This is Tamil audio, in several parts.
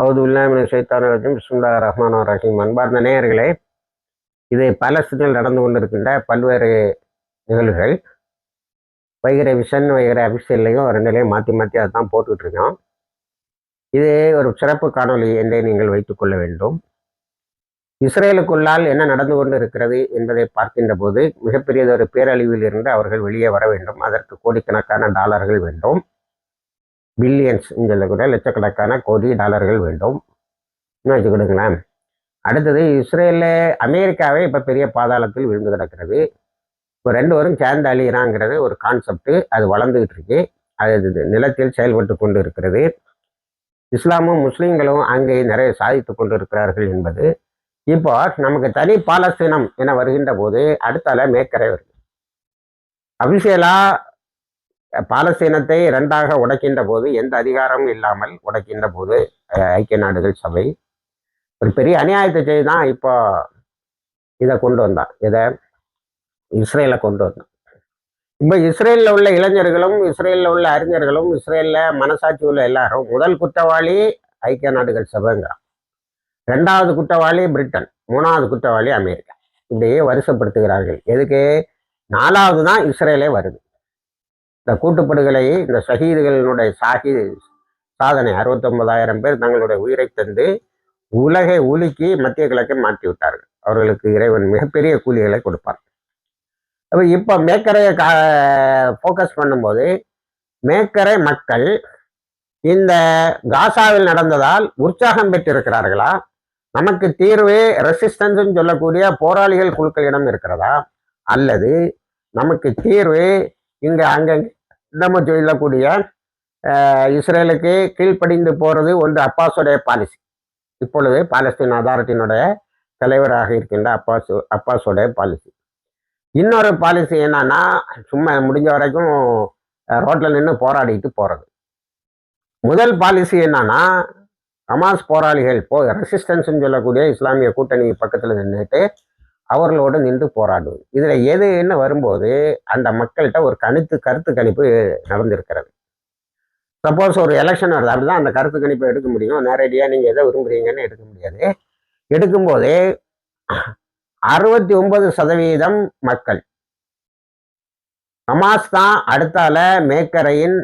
அவது உல்லாமின சைத்தான ரஜிம். பிஸ்முல்லா ரஹ்மான் ரஹீம். அன்பார்ந்த நேயர்களே இது பாலஸ்தீனில் நடந்து கொண்டிருக்கின்ற பல்வேறு நிகழ்வுகள். வைகிற விஷன் வைகிற அபிஷேலையும் ரெண்டுலையும் மாற்றி மாற்றி அதுதான் போட்டுக்கிட்டு இருக்கோம் இது ஒரு சிறப்பு காணொலி என்றே நீங்கள் வைத்துக்கொள்ள வேண்டும். இஸ்ரேலுக்குள்ளால் என்ன நடந்து கொண்டு இருக்கிறது என்பதை பார்க்கின்ற போது மிகப்பெரியதொரு பேரழிவில் இருந்து அவர்கள் வெளியே வர வேண்டும். அதற்கு கோடிக்கணக்கான டாலர்கள் வேண்டும். பில்லியன்ஸ் கூட லட்சக்கணக்கான கோடி டாலர்கள் வேண்டும். இன்னும் வச்சுக்கிடுங்களேன் அடுத்தது இஸ்ரேலில் அமெரிக்காவே இப்போ பெரிய பாதாளத்தில் விழுந்து கிடக்கிறது. இப்போ ரெண்டு வரும் சேர்ந்து அழியிறாங்கிறது ஒரு கான்செப்ட் அது வளர்ந்துகிட்டு இருக்கு. அது நிலத்தில் செயல்பட்டு கொண்டு இருக்கிறது. இஸ்லாமும் முஸ்லீம்களும் அங்கே நிறைய சாதித்து கொண்டு இருக்கிறார்கள் என்பது. இப்போ நமக்கு தனி பாலஸ்தீனம் என வருகின்ற போது அடுத்தால மேக்கரை வருது. அபிஷேலா பாலஸ்தீனத்தை இரண்டாக உடைக்கின்ற போது எந்த அதிகாரமும் இல்லாமல் உடைக்கின்ற போது ஐக்கிய நாடுகள் சபை ஒரு பெரிய அநியாயத்தை செய்து தான் இப்போ இதை கொண்டு வந்தான். இதை இஸ்ரேலை கொண்டு வந்தான். இப்போ இஸ்ரேலில் உள்ள இளைஞர்களும் இஸ்ரேலில் உள்ள அறிஞர்களும் இஸ்ரேலில் மனசாட்சி உள்ள எல்லாரும் முதல் குற்றவாளி ஐக்கிய நாடுகள் சபைங்கிறான். ரெண்டாவது குற்றவாளி பிரிட்டன் மூணாவது குற்றவாளி அமெரிக்கா. இப்படியே வருஷப்படுத்துகிறார்கள். எதுக்கு? நாலாவது தான் இஸ்ரேலே வருது. இந்த கூட்டுப்படுகளை இந்த ஷஹீதுகளினுடைய சாகி சாதனை அறுபத்தொன்பதாயிரம் பேர் தங்களுடைய உயிரை தந்து உலகை உலுக்கி மத்திய கிழக்கை மாற்றி விட்டார்கள் அவர்களுக்கு இறைவன் மிகப்பெரிய கூலிகளை கொடுப்பார் அப்போ இப்போ மேக்கரையை கா ஃபோக்கஸ் பண்ணும்போது மேக்கரை மக்கள் இந்த காசாவில் நடந்ததால் உற்சாகம் பெற்றிருக்கிறார்களா? நமக்கு தீர்வு ரெசிஸ்டன்ஸ்ன்னு சொல்லக்கூடிய போராளிகள் குழுக்களிடம் இருக்கிறதா? அல்லது நமக்கு தீர்வு இங்கே அங்கங்கே நம்ம சொல்லக்கூடிய இஸ்ரேலுக்கு கீழ்ப்படிந்து போறது ஒன்று அப்பாஸுடைய பாலிசி இப்பொழுது பாலஸ்தீன் அதாரிட்டியினுடைய தலைவராக இருக்கின்ற அப்பாஸ் அப்பாஸோடைய பாலிசி இன்னொரு பாலிசி என்னன்னா சும்மா முடிஞ்ச வரைக்கும் ரோட்டில் நின்று போராடிட்டு போறது. முதல் பாலிசி என்னன்னா ஹமாஸ் போராளிகள் போ ரெசிஸ்டன்ஸ்னு சொல்லக்கூடிய இஸ்லாமிய கூட்டணி பக்கத்தில் நின்றுட்டு அவர்களோடு நின்று போராடுவது. இதில் எது என்ன வரும்போது அந்த மக்கள்கிட்ட ஒரு கணித்து கருத்து கணிப்பு நடந்திருக்கிறது. சப்போஸ் ஒரு எலெக்ஷன் வருது. அப்படிதான் அந்த கருத்து கணிப்பை எடுக்க முடியும். நேரடியாக நீங்கள் எதை விரும்புறீங்கன்னு எடுக்க முடியாது. எடுக்கும்போது அறுபத்தி ஒன்பது சதவீதம் மக்கள். ஹமாஸ் தான் அடுத்தால மேக்கரையின்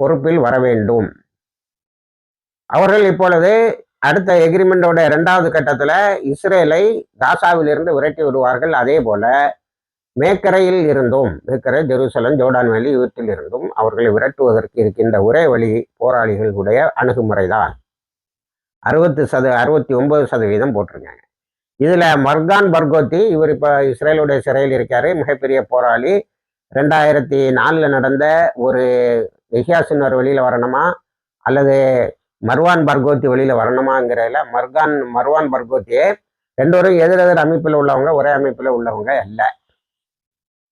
பொறுப்பில் வர வேண்டும். அவர்கள் இப்பொழுது அடுத்த எக்ரிமெண்டோட இரண்டாவது கட்டத்தில் இஸ்ரேலை காசாவிலிருந்து விரட்டி விடுவார்கள். அதே போல மேக்கரையில் இருந்தும் மேக்கரை ஜெருசலம் ஜோர்டான் வேலி இவற்றில் இருந்தும் அவர்களை விரட்டுவதற்கு இருக்கின்ற ஒரே வழி போராளிகளுடைய அணுகுமுறைதான். அறுபத்து சத அறுபத்தி ஒன்பது சதவீதம் போட்டிருக்காங்க. இதில் மர்கான் பர்கோத்தி இவர் இப்போ இஸ்ரேலுடைய சிறையில் இருக்காரு. மிகப்பெரிய போராளி. ரெண்டாயிரத்தி நாலில் நடந்த ஒரு எஹியாசின்வர் வெளியில் வரணுமா? அல்லது மர்வான் பர்கோத்தி வெளியில் வரணுமாங்கிறதுல மர்கான் மர்வான் பர்கோத்தியே ரெண்டு பேரும் எதிர் எதிர் அமைப்பில் உள்ளவங்க ஒரே அமைப்பில் உள்ளவங்க அல்ல.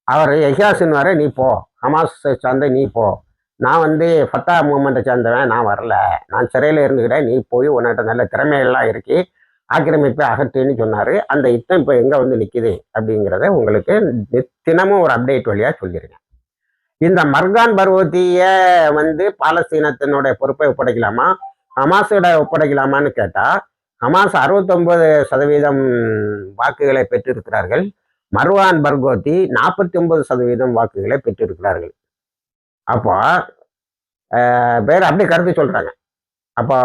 அவர் எஹியாசின்வாரை நீ போ. ஹமாஸ் சார்ந்த நீ போ. நான் வந்து ஃபத்தா மூமெண்ட்டை சேர்ந்தவன் நான் வரல. நான் சிறையில் இருந்துக்கிட்டேன் நீ போய் உன்னிட்ட நல்ல திறமையெல்லாம் இருக்கு ஆக்கிரமிப்பை அகற்றுன்னு சொன்னார். அந்த யுத்தம் இப்போ எங்கே வந்து நிற்கிது அப்படிங்கிறத உங்களுக்கு தினமும் ஒரு அப்டேட் வழியாக சொல்லியிருக்கேன் இந்த மர்கான் பர்வத்தியை வந்து பாலஸ்தீனத்தினுடைய பொறுப்பை ஒப்படைக்கலாமா? ஹமாஸோட ஒப்படைக்கலாமான்னு கேட்டால் ஹமாஸ் அறுபத்தொன்பது சதவீதம் வாக்குகளை பெற்றிருக்கிறார்கள். மர்வான் பர்கோத்தி நாற்பத்தி ஒன்பது சதவீதம் வாக்குகளை பெற்றிருக்கிறார்கள். அப்போ பேர் அப்படி கருத்து சொல்றாங்க. அப்போ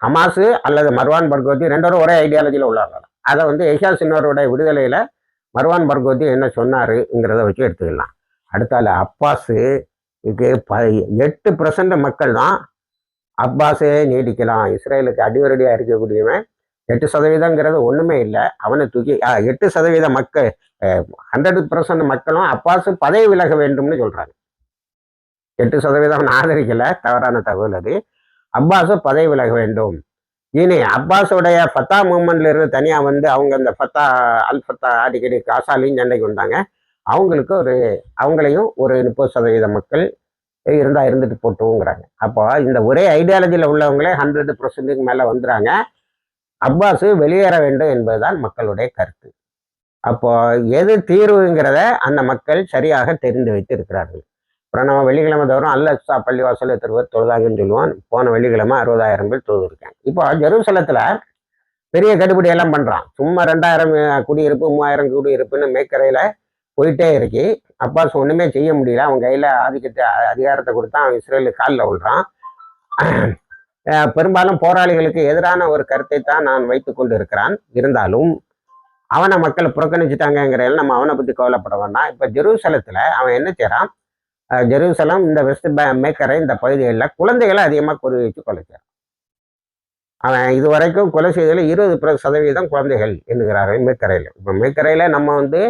ஹமாஸு அல்லது மர்வான் பர்கோத்தி ரெண்டு ஒரே ஐடியாலஜியில் உள்ளாங்க அதை வந்து ஏஷா சின்னோருடைய விடுதலையில் மர்வான் பர்கோத்தி என்ன சொன்னாருங்கிறத வச்சு எடுத்துக்கலாம். அடுத்தால அப்பாஸு இதுக்கு ப எட்டு பர்சன்ட் மக்கள் தான் அப்பாஸே நீடிக்கலாம் இஸ்ரேலுக்கு அடிவரடியாக இருக்கக்கூடியவன் எட்டு சதவீதங்கிறது ஒன்றுமே இல்லை. அவனை தூக்கி எட்டு சதவீத மக்கள் ஹண்ட்ரட் பர்சன்ட் மக்களும் அப்பாஸ் பதவி விலக வேண்டும்னு சொல்றாங்க எட்டு சதவீதம் அவன் ஆதரிக்கல தவறான தகவல் அது. அப்பாஸ் பதவி விலக வேண்டும். இனி அப்பாஸோடைய ஃபத்தா மூமெண்ட்ல இருந்து தனியா வந்து அவங்க அந்த ஃபத்தா அல் ஃபத்தா அடிக்கடி காசாலையும் சண்டைக்கு வந்தாங்க. அவங்களுக்கு ஒரு அவங்களையும் ஒரு முப்பது சதவீத மக்கள் இருந்தா இருந்துட்டு போட்டுங்கிறாங்க அப்போ இந்த ஒரே ஐடியாலஜியில் உள்ளவங்களே ஹண்ட்ரட் பர்சன்ட்டுக்கு மேலே வந்துடுறாங்க அப்பாஸ் வெளியேற வேண்டும் என்பதுதான் மக்களுடைய கருத்து. அப்போ எது தீர்வுங்கிறத அந்த மக்கள் சரியாக தெரிந்து வைத்து இருக்கிறார்கள். அப்புறம் நம்ம வெள்ளிக்கிழமை தவிர அல்லா பள்ளிவாசல் திருவர் பேர் தொழுதாங்கன்னு சொல்லுவோம். போன வெள்ளிக்கிழமை அறுபதாயிரம் பேர் தொழுதுருக்கேன் இப்போ ஜெருசலத்தில் பெரிய கட்டுப்படி எல்லாம் பண்ணுறான் சும்மா ரெண்டாயிரம் குடியிருப்பு மூவாயிரம் குடியிருப்புன்னு மேக்கரையில் போயிட்டே இருக்கு. அப்பாஸ் ஒன்றுமே செய்ய முடியல. அவன் கையில் ஆதிக்கத்தை அதிகாரத்தை கொடுத்தா அவன் இஸ்ரேலு காலில் விழுறான். பெரும்பாலும் போராளிகளுக்கு எதிரான ஒரு கருத்தை தான் நான் வைத்து கொண்டு இருக்கிறான் இருந்தாலும் அவனை மக்கள் புறக்கணிச்சுட்டாங்கிறதில் நம்ம அவனை பற்றி கவலைப்பட வேண்டாம். இப்போ ஜெருசலத்தில் அவன் என்ன செய்கிறான் ஜெருசலம் இந்த வெஸ்ட் பே மேக்கரை இந்த பகுதிகளில் குழந்தைகளை அதிகமாக குறி வச்சு கொலை அவன் இது வரைக்கும் கொலை செய்ததில் இருபது பிர சதவீதம் குழந்தைகள் என்கிறார்கள் மேக்கரையில். இப்போ மேக்கரையில் நம்ம வந்து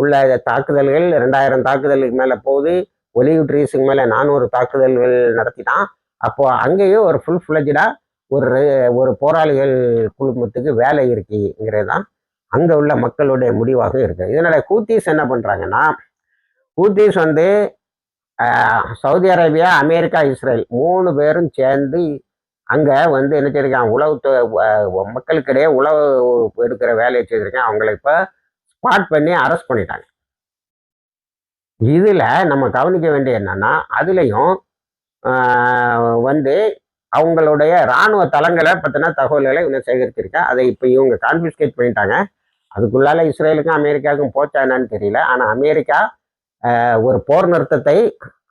உள்ள தாக்குதல்கள் ரெண்டாயிரம் தாக்குதலுக்கு மேலே போகுது. ஒலிவுட் ட்ரீஸுக்கு மேலே நானூறு தாக்குதல்கள் நடத்தினான் அப்போ அங்கேயும் ஒரு ஃபுல் ஃப்ளஜாக ஒரு ஒரு போராளிகள் குழுமத்துக்கு வேலை இருக்குங்கிறது தான் அங்கே உள்ள மக்களுடைய முடிவாக இருக்கு. இதனால் ஹூத்தீஸ் என்ன பண்ணுறாங்கன்னா ஹூத்தீஸ் வந்து சவுதி அரேபியா அமெரிக்கா இஸ்ரேல் மூணு பேரும் சேர்ந்து அங்கே வந்து என்ன செய்யிருக்காங்க உழவு மக்களுக்கிடையே உழவு எடுக்கிற வேலையை செய்திருக்கேன் அவங்களை இப்போ ஸ்பாட் பண்ணி அரெஸ்ட் பண்ணிட்டாங்க. இதில் நம்ம கவனிக்க வேண்டிய என்னன்னா அதுலேயும் வந்து அவங்களுடைய இராணுவ தளங்களை பற்றின தகவல்களை இன்னும் சேகரித்திருக்கேன் அதை இப்போ இவங்க கான்ஃபிஸ்கேட் பண்ணிட்டாங்க. அதுக்குள்ளால இஸ்ரேலுக்கும் அமெரிக்காவுக்கும் போச்சா என்னன்னு தெரியல. ஆனால் அமெரிக்கா ஒரு போர் நிறுத்தத்தை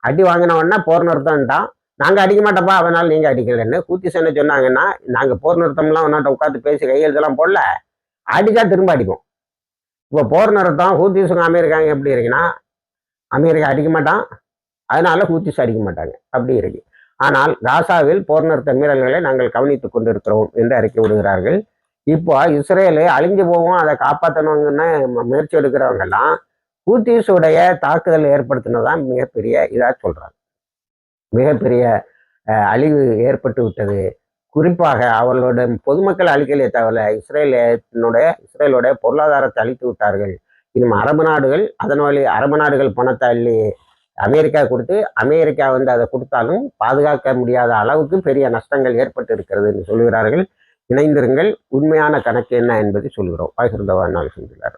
அடி வாங்கினவொடனே போர் நிறுத்தம்ட்டான். நாங்கள் அடிக்க மாட்டோம்ப்பா அதனால் நீங்கள் அடிக்கலன்னு கூத்தி சென்னை சொன்னாங்கன்னா நாங்கள் போர் நிறுத்தம்லாம் ஒன்றாட்ட உட்காந்து பேசி கையெழுத்தெல்லாம் போடல. அடிச்சா திரும்ப அடிப்போம். இப்போ போர் நிறுத்தம் ஹூத்திஸுங்க அமெரிக்காங்க எப்படி இருக்குன்னா அமெரிக்கா அடிக்க மாட்டான். அதனால ஹூத்திஸ் அடிக்க மாட்டாங்க. அப்படி இருக்கு. ஆனால் காசாவில் போர் நிறுத்த மீறல்களை நாங்கள் கவனித்துக் கொண்டிருக்கிறோம் என்று அறிக்கை விடுகிறார்கள். இப்போ இஸ்ரேலு அழிஞ்சு போவோம் அதை காப்பாற்றணுங்கன்னு முயற்சி எடுக்கிறவங்கெல்லாம் ஹூத்திஸுடைய தாக்குதல் ஏற்படுத்தினதான் மிகப்பெரிய இதாக சொல்கிறாங்க மிகப்பெரிய அழிவு ஏற்பட்டு விட்டது. குறிப்பாக அவர்களோட பொதுமக்கள் அழிக்கலே தவிர இஸ்ரேலினுடைய இஸ்ரேலோட பொருளாதாரத்தை அழித்து விட்டார்கள். இனிமே அரபு நாடுகள் அதன் வழி அரபு நாடுகள் பணத்தை அள்ளி அமெரிக்கா கொடுத்து அமெரிக்கா வந்து அதை கொடுத்தாலும் பாதுகாக்க முடியாத அளவுக்கு பெரிய நஷ்டங்கள் ஏற்பட்டு இருக்கிறது என்று சொல்கிறார்கள். இணைந்திருங்கள். உண்மையான கணக்கு என்ன என்பதை சொல்கிறோம். பகிர்ந்தவா நாள் செஞ்சுள்ளார்